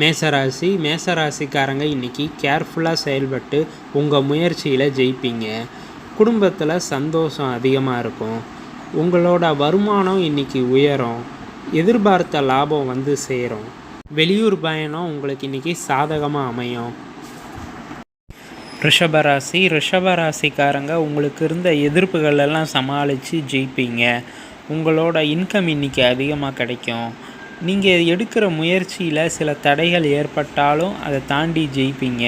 மேசராசி மேசராசிக்காரங்க இன்றைக்கி கேர்ஃபுல்லாக செயல்பட்டு உங்கள் முயற்சியில் ஜெயிப்பீங்க. குடும்பத்தில் சந்தோஷம் அதிகமாக இருக்கும். உங்களோட வருமானம் இன்றைக்கி உயரும். எதிர்பார்த்த லாபம் வந்து சேரும். வெளியூர் பயணம் உங்களுக்கு இன்றைக்கி சாதகமாக அமையும். ரிஷபராசி ரிஷபராசிக்காரங்க உங்களுக்கு இருந்த எதிர்ப்புகள் எல்லாம் சமாளித்து ஜெயிப்பீங்க. உங்களோட இன்கம் இன்றைக்கி அதிகமாக கிடைக்கும். நீங்கள் எடுக்கிற முயற்சியில் சில தடைகள் ஏற்பட்டாலும் அதை தாண்டி ஜெயிப்பீங்க.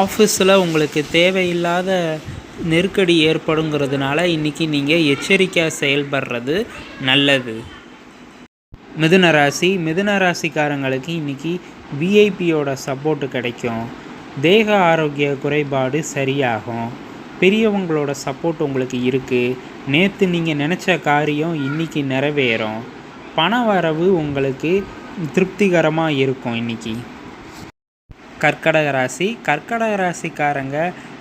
ஆஃபீஸில் உங்களுக்கு தேவையில்லாத நெருக்கடி ஏற்படுங்கிறதுனால இன்றைக்கி நீங்கள் எச்சரிக்கையாக செயல்படுறது நல்லது. மிதுன ராசி மிதுன ராசிக்காரங்களுக்கு இன்றைக்கி விஐபியோட சப்போர்ட்டு கிடைக்கும். தேக ஆரோக்கிய குறைபாடு சரியாகும். பெரியவங்களோட சப்போர்ட் உங்களுக்கு இருக்குது நேற்று நீங்கள் நினச்ச காரியம் இன்றைக்கி நிறைவேறும். பண வரவு உங்களுக்கு திருப்திகரமாக இருக்கும் இன்றைக்கி கர்க்கடக ராசி. கர்க்கடக ராசிக்காரங்க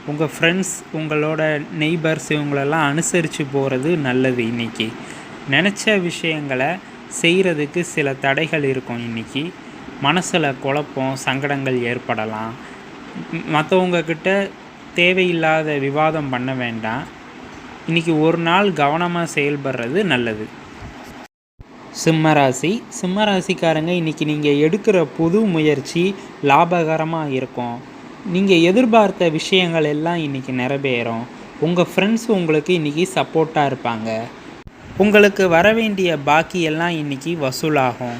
உங்கள் ஃப்ரெண்ட்ஸ் உங்களோட நெய்பர்ஸ் இவங்களெல்லாம் அனுசரித்து போகிறது நல்லது இன்றைக்கி நினச்ச விஷயங்களை செய்கிறதுக்கு சில தடைகள் இருக்கும் இன்றைக்கி மனசில் குழப்பம் சங்கடங்கள் ஏற்படலாம். மற்றவங்கக்கிட்ட தேவையில்லாத விவாதம் பண்ண வேண்டாம். இன்றைக்கி ஒரு நாள் கவனமாக செயல்படுறது நல்லது. சிம்மராசி. சிம்மராசிக்காரங்க இன்றைக்கி நீங்கள் எடுக்கிற புது முயற்சி லாபகரமாக இருக்கும். நீங்கள் எதிர்பார்த்த விஷயங்கள் எல்லாம் இன்றைக்கி நிறைவேறும். உங்கள் ஃப்ரெண்ட்ஸ் உங்களுக்கு இன்றைக்கி சப்போர்ட்டாக இருப்பாங்க. உங்களுக்கு வர வேண்டிய பாக்கியெல்லாம் இன்றைக்கி வசூலாகும்.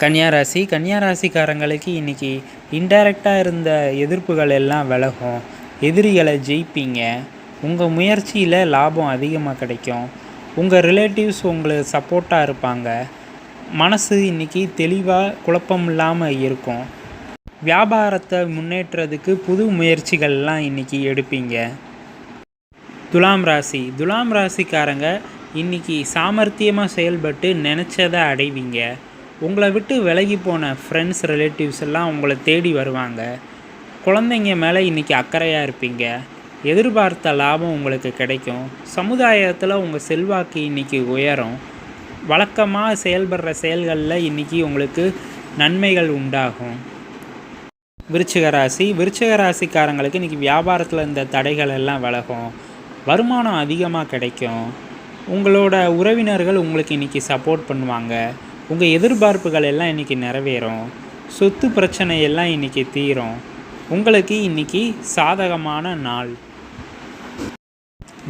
கன்னியாராசி. கன்னியாராசிக்காரங்களுக்கு இன்றைக்கி இன்டைரக்டாக இருந்த எதிர்ப்புகள் எல்லாம் விலகும். எதிரிகளை ஜெயிப்பீங்க. உங்கள் முயற்சியில் லாபம் அதிகமாக கிடைக்கும். உங்கள் ரிலேட்டிவ்ஸ் உங்களுக்கு சப்போர்ட்டாக இருப்பாங்க. மனசு இன்றைக்கி தெளிவாக குழப்பம் இல்லாமல் இருக்கும். வியாபாரத்தை முன்னேற்றதுக்கு புது முயற்சிகள்லாம் இன்றைக்கி எடுப்பீங்க. துலாம் ராசி. துலாம் ராசிக்காரங்க இன்றைக்கி சாமர்த்தியமாக செயல்பட்டு நினச்சதை அடைவீங்க. உங்களை விட்டு விலகி போன ஃப்ரெண்ட்ஸ் ரிலேட்டிவ்ஸ் எல்லாம் உங்களை தேடி வருவாங்க. குழந்தைங்க மேலே இன்றைக்கி அக்கறையாக இருப்பீங்க. எதிர்பார்த்த லாபம் உங்களுக்கு கிடைக்கும். சமுதாயத்தில் உங்கள் செல்வாக்கு இன்றைக்கி உயரும். வழக்கமாக செயல்படுற செயல்களில் இன்றைக்கி உங்களுக்கு நன்மைகள் உண்டாகும். விருச்சிக ராசி விருச்சிக ராசிக்காரங்களுக்கு இன்றைக்கி வியாபாரத்தில் இந்த தடைகள் எல்லாம் விலகும். வருமானம் அதிகமாக கிடைக்கும். உங்களோட உறவினர்கள் உங்களுக்கு இன்றைக்கி சப்போர்ட் பண்ணுவாங்க. உங்கள் எதிர்பார்ப்புகள் எல்லாம் இன்றைக்கி நிறைவேறும். சொத்து பிரச்சனை எல்லாம் இன்றைக்கி தீரும். உங்களுக்கு இன்றைக்கி சாதகமான நாள்.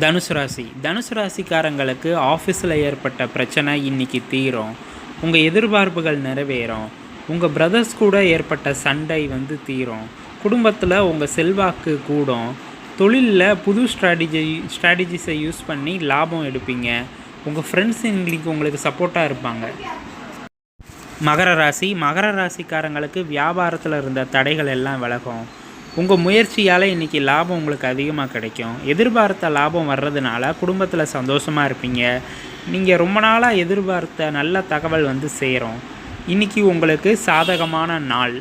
தனுசு ராசி. தனுசு ராசிக்காரங்களுக்கு ஆஃபீஸில் ஏற்பட்ட பிரச்சனை இன்றைக்கி தீரும். உங்கள் எதிர்பார்ப்புகள் நிறைவேறும். உங்கள் பிரதர்ஸ் கூட ஏற்பட்ட சண்டை வந்து தீரும். குடும்பத்தில் உங்கள் செல்வாக்கு கூடும். தொழிலில் புது ஸ்ட்ராட்டஜி ஸ்ட்ராட்டஜிஸை யூஸ் பண்ணி லாபம் எடுப்பீங்க. உங்கள் ஃப்ரெண்ட்ஸ் இன்னைக்கு உங்களுக்கு சப்போர்ட்டாக இருப்பாங்க. மகர ராசி. மகர ராசிக்காரங்களுக்கு வியாபாரத்தில் இருந்த தடைகள் எல்லாம் விலகும். உங்கள் முயற்சியால் இன்றைக்கி லாபம் உங்களுக்கு அதிகமாக கிடைக்கும். எதிர்பார்த்த லாபம் வர்றதுனால குடும்பத்தில் சந்தோஷமாக இருப்பீங்க. நீங்கள் ரொம்ப நாளாக எதிர்பார்த்த நல்ல தகவல் வந்து சேரும். இன்றைக்கி உங்களுக்கு சாதகமான நாள்.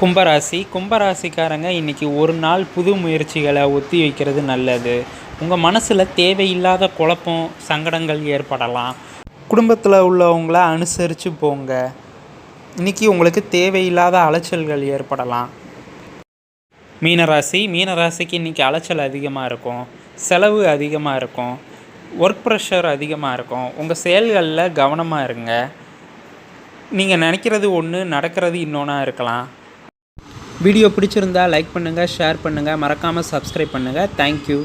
கும்பராசி. கும்பராசிக்காரங்க இன்றைக்கி ஒரு நாள் புது முயற்சிகளை ஒத்தி வைக்கிறது நல்லது. உங்கள் மனசில் தேவையில்லாத குழப்பம் சங்கடங்கள் ஏற்படலாம். குடும்பத்தில் உள்ளவங்கள அனுசரித்து போங்க. இன்றைக்கி உங்களுக்கு தேவையில்லாத அலைச்சல்கள் ஏற்படலாம். மீனராசி மீனராசிக்கு இன்றைக்கி அலைச்சல் அதிகமாக இருக்கும் செலவு அதிகமாக இருக்கும் ஒர்க் ப்ரெஷர் அதிகமாக இருக்கும். உங்கள் செயல்களில் கவனமாக இருங்க. நீங்கள் நினைக்கிறது ஒன்று நடக்கிறது இன்னொன்றா இருக்கலாம். வீடியோ பிடிச்சிருந்தா லைக் பண்ணுங்கள் ஷேர் பண்ணுங்கள் மறக்காமல் சப்ஸ்கிரைப் பண்ணுங்கள் தேங்க்யூ